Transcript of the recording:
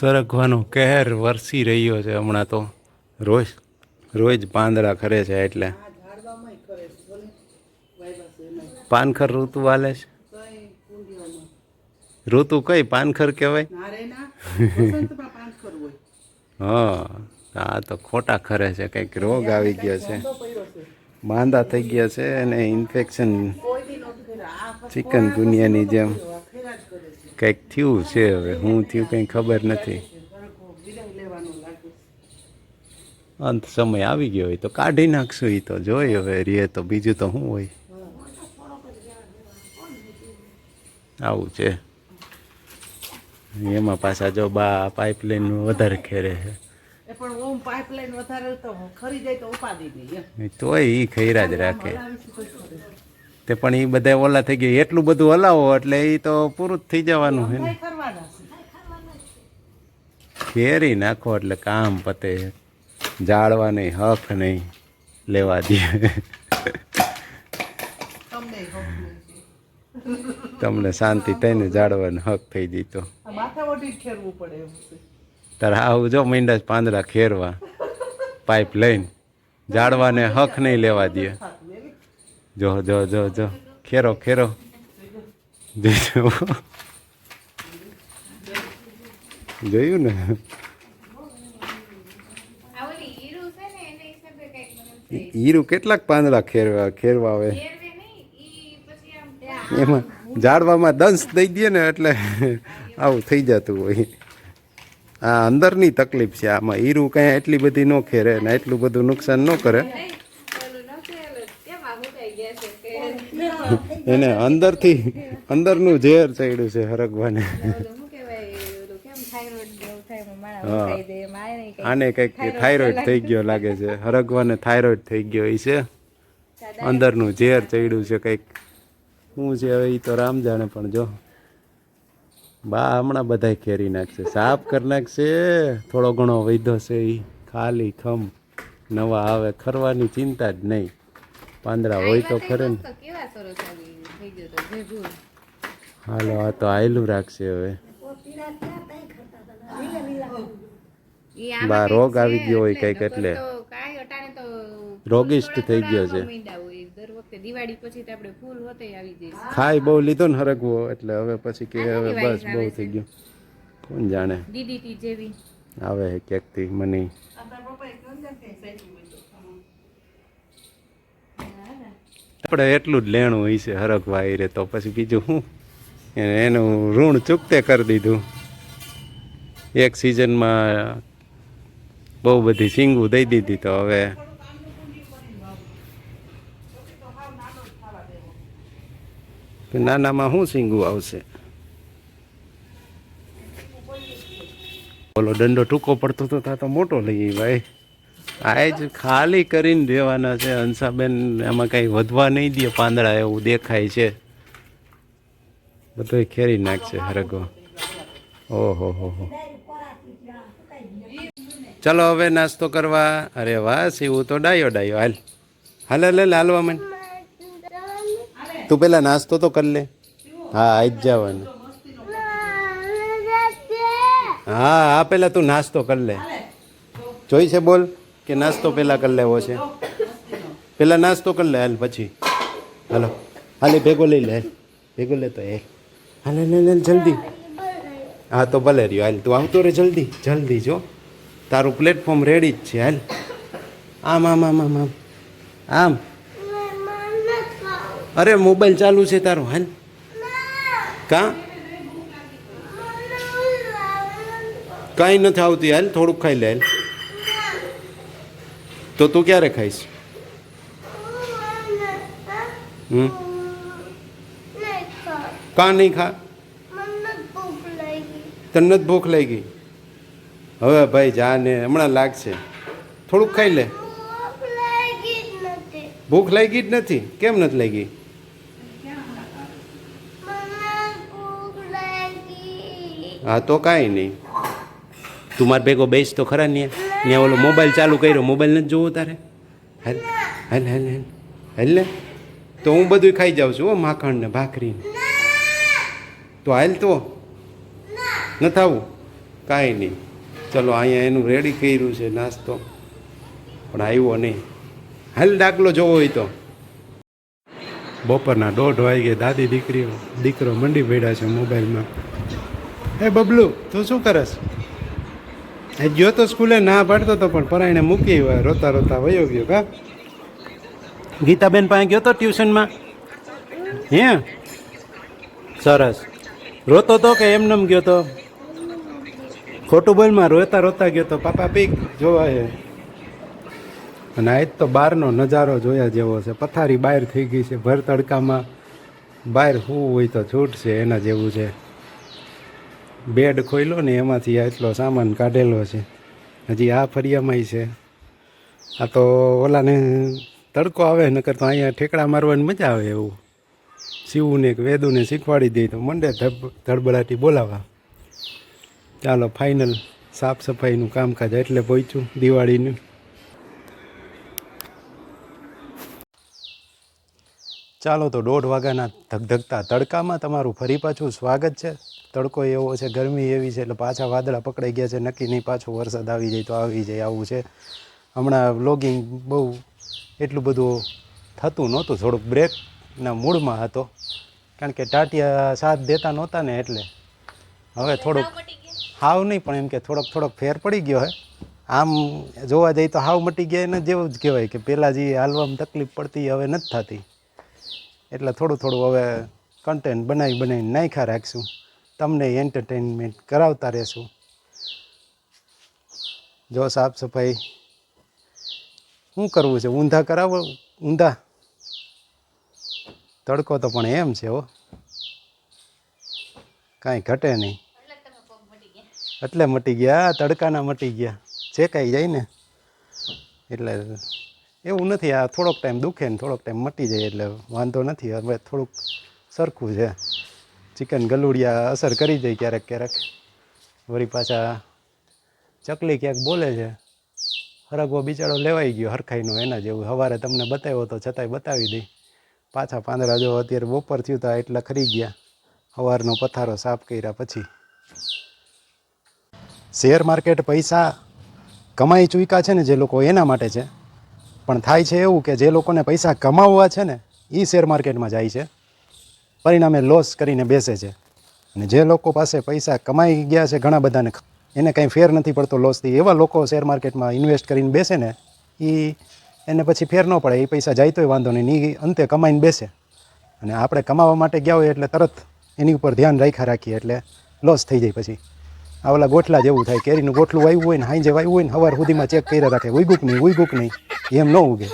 સરગવાનો કહેર વરસી રહ્યો છે હમણાં તો. રોજ રોજ પાંદડા ખરે છે એટલે. પાનખર ઋતુ વાલે છે? ઋતુ કઈ પાનખર કહેવાય? હા આ તો ખોટા ખરે છે કંઈક રોગ આવી ગયો છે. માંદા થઈ ગયા છે અને ઇન્ફેક્શન ચિકન ગુનિયાની જેમ. કંઈક થયું છે હવે. હું થયું કંઈ ખબર નથી. અંત સમય આવી ગયો હોય તો કાઢી નાખશું એ તો. જોઈ હવે રીએ તો બીજું તો શું હોય. આવું છે. એમાં પાછા જો બા પાઇપલાઇન વધારે ખેરે છે. તો એ ખૈરા જ રાખે. તો પણ એ બધા ઓલા થઈ ગયા. એટલું બધું હલાવો એટલે એ તો પૂરું જ થઈ જવાનું છે ને. ફેરી નાખો એટલે કામ પતે. જાળવા નહીં હક નહીં. લેવા દે. તમને શાંતિ થઈને જાળવાનો હક થઈ દીધો તો. તારે આવું જો મીંડા પાંદડા ખેરવા. પાઇપ લઈને. જાળવાને હક નહીં લેવા દે. જો જો જો જો. ખેરો ખેરો. જોયું જોયું ને હીરું કેટલાક પાંદડા ખેરવા ખેરવા આવે. ફેરવે નહીં, ઈ પછી આમ એમાં ઝાડવામાં દંશ દઈ દે ને એટલે આવું થઈ જતું હોય. આ અંદરની તકલીફ છે આમાં. હીરું કાંઈ એટલી બધી ન ખેરે ને એટલું બધું નુકસાન ન કરે નહીં, ઓલું નહોતું ઓલું કેમાં મુકાઈ ગયા છે કે એને અંદરથી અંદરનું ઝેર ચડ્યું છે હરગવાને. આને કંઈક થાઇરોઇડ થઈ ગયો લાગે છે. હરગવાને થાઇરોઇડ થઈ ગયો એ છે. અંદરનું ઝેર ચડ્યું છે કંઈક. શું છે હવે એ તો રામ જાણે પણ જો. બા હમણાં બધાય ખેરી નાખશે. સાફ કરી નાખશે. થોડો ઘણો વૈધો છે એ ખાલી ખમ. નવા આવે ખરવાની ચિંતા જ નહીં. પાંદડા હોય તો ખરે ને. હાલો આ તો આયલું રાખશે હવે. બા રોગ આવી ગયો હોય કંઈક એટલે. રોગિષ્ટ થઈ ગયો છે. ખાઈ બહુ લીધો ને હરગવો એટલે હવે પછી કે હવે બસ બહુ થઈ ગયો. કોણ જાણે? આવે ક્યાંકથી મને આપણા પપ્પાએ કહ્યું ને કે સાચી હોય તો. આપણે એટલું જ લેણું હોય છે હરગવા રે તો પછી બીજું શું? એનું ઋણ ચૂકતે કરી દીધું. એક સિઝનમાં બહુ બધી સિંગું દઈ દીધી તો હવે નાનામાં શું સિંગું આવશે? ઓલો દંડો ટૂંકો પડતો તા તો મોટો લઈએ ભાઈ આ જ ખાલી કરીને રહેવાના છે. હંસાબેન એમાં કંઈ વધવા નહીં દે પાંદડા એવું દેખાય છે. બધું ખેરી નાખશે હરગો. ઓહો હો હો. ચલો હવે નાસ્તો કરવા. અરે વાહ શિવું તો ડાયો ડાયો. હાલ. હાલ હાલ, હાલવા મને તું પેલા નાસ્તો તો કરી લે. હા આજ જવાનું. હા હા પેલા તું નાસ્તો કરી લે. જોઈ છે બોલ? કે નાસ્તો પહેલા કરી લેવો છે. પેલા નાસ્તો કરી લે હાલ પછી. હાલો. હાલે ભેગો લઈ લે ભેગો ભેગો લેતો એ. હાલે લે હાલ, જલ્દી. હા, તો ભલે રહ્યો. હાલ, તું આવતો રે જલ્દી. જલ્દી, જો. તારું પ્લેટફોર્મ રેડી જ છે. હાલ. આમ આમ આમ આમ આમ. આમ. અરે મોબાઈલ ચાલુ છે તારો. હાલ. કા? કાંઈ નથી આવતી. હાલ, થોડુંક ખાઈ લે, હાલ. તો તું ક્યારે ખાઈશ? હમ? કાં નહીં ખા? તને જ ભૂખ લઈ ગઈ હવે ભાઈ જા ને હમણાં લાગશે. થોડુંક ખાઈ લે. ભૂખ લાગી જ નથી. કેમ નથી લાગી? હા, તો કાંઈ નહીં. તું માર ભેગો બેસ તો ખરા ને ત્યાં ઓલો મોબાઈલ ચાલુ કર્યો. મોબાઈલ નથી જોવો તારે? હાલ હાલ હાલ હાલ. હાલ ને? તો હું બધું ખાઈ જાઉં છું હો, માખણ ને ભાખરી ને. તો હાલ તો. ન થવું કાંઈ નહીં. ચલો, અહીંયા એનું રેડી કર્યું છે નાસ્તો. પણ આવ્યો નહીં. હાલ દાખલો જોવો હોય તો. બપોરના દોઢ વાગે દાદી દીકરીઓ, દીકરો મંડી પડ્યા છે મોબાઈલમાં. હે બબલુ, તું શું કરસ? એ ગયો તો સ્કૂલે ના પાડતો તો પણ પરાયણે મૂકી રોતા રોતા વયો ગયો, કા? ગીતાબેન પાસે ગયો તો ટ્યુશનમાં? હે? સરસ. રોતો તો કે એમને ગયો તો? ખોટું બોલમાં રોતા રોતા ગયો તો પાપા પીક જોવા હે. અને આજ તો બહારનો નજારો જોયા જેવો છે. પથારી બહાર થઈ ગઈ છે, ભર તડકામાં. બહાર શું હોય તો છૂટ છે એના જેવું છે. બેડ ખોઈલો ને એમાંથી એટલો સામાન કાઢેલો છે. હજી આ ફરિયામાંય છે. આ તો ઓલાને તડકો આવે નકર તો અહીંયા ઠેકડા મારવાની મજા આવે એવું. શિવને કે વેદુને શીખવાડી દે તો મંડે ધબ- ધડબડાટી બોલાવા. ચાલો ફાઇનલ સાફ સફાઈનું કામકાજ એટલે પહોંચ્યું દિવાળીનું. ચાલો તો દોઢ વાગ્યાના ધગધગતા તડકામાં તમારું ફરી પાછું સ્વાગત છે. તડકો એવો છે ગરમી એવી છે એટલે પાછા વાદળા પકડાઈ ગયા છે નક્કી નહીં પાછો વરસાદ આવી જાય તો આવી જાય આવું છે. હમણાં વ્લોગિંગ બહુ એટલું બધું થતું નહોતું થોડુંક બ્રેકના મૂડમાં હતો. કારણ કે ટાટિયા સાથ દેતા નહોતા ને એટલે. હવે થોડુંક હાવ નહીં પણ એમ કે થોડોક થોડોક ફેર પડી ગયો હે. આમ જોવા જઈએ તો હાવ મટી ગયા એને જેવું જ કહેવાય કે પહેલાં જે હાલવામાં તકલીફ પડતી હવે નથી થતી. એટલે થોડું થોડું હવે કન્ટેન્ટ બનાવી બનાવીને નાખ્યા રાખશું. તમને એન્ટરટેનમેન્ટ કરાવતા રહેશું. જો સાફ સફાઈ શું કરવું છે? ઊંધા કરાવો? ઊંધા? તડકો તો પણ એમ છે હો. કાંઈ ઘટે નહીં. એટલે મટી ગયા, તડકાના મટી ગયા. શેકાઈ જાય ને. એટલે એવું નથી, આ થોડોક ટાઈમ દુખે ને થોડોક ટાઈમ મટી જાય એટલે વાંધો નથી. હવે થોડુંક સરખું છે. ચિકન ગલુડિયા અસર કરી જાય ક્યારેક ક્યારેક. વળી પાછા ચકલી ક્યાંક બોલે છે, હરગવો બિચારો લેવાઈ ગયો હરખાઈનો એના જેવું. સવારે તમને બતાવ્યો તો છતાંય બતાવી દઈ પાછા પાંદડા જો અત્યારે બપોર થયું તો એટલા ખરી ગયા. સવારનો પથારો સાફ કર્યા પછી. શેર માર્કેટ પૈસા કમાઈ ચૂક્યા છે ને જે લોકો એના માટે છે. પણ થાય છે એવું કે જે લોકોને પૈસા કમાવવા છે ને એ શેર માર્કેટમાં જાય છે. પરિણામે લોસ કરીને બેસે છે. અને જે લોકો પાસે પૈસા કમાઈ ગયા છે ઘણા બધાને, એને કંઈ ફેર નથી પડતો લોસથી એવા લોકો શેર માર્કેટમાં ઇન્વેસ્ટ કરીને બેસે ને એ એને પછી ફેર ન પડે. એ પૈસા જાય તોય વાંધો નહીં. એ અંતે કમાઈને બેસે. અને આપણે કમાવા માટે ગયા હોય એટલે તરત એની ઉપર ધ્યાન રાખ્યા રાખીએ એટલે લોસ થઈ જાય પછી. આ ગોઠલા જેવું થાય. કેરીનું ગોઠલું વાવ્યું હોય ને, હાંજે વાવ્યું હોય ને સવાર સુધીમાં ચેક કર્યા રાખે. ઉગ્યુક નહીં? ઉગ્યુક નહીં? એમ ન ઉગે.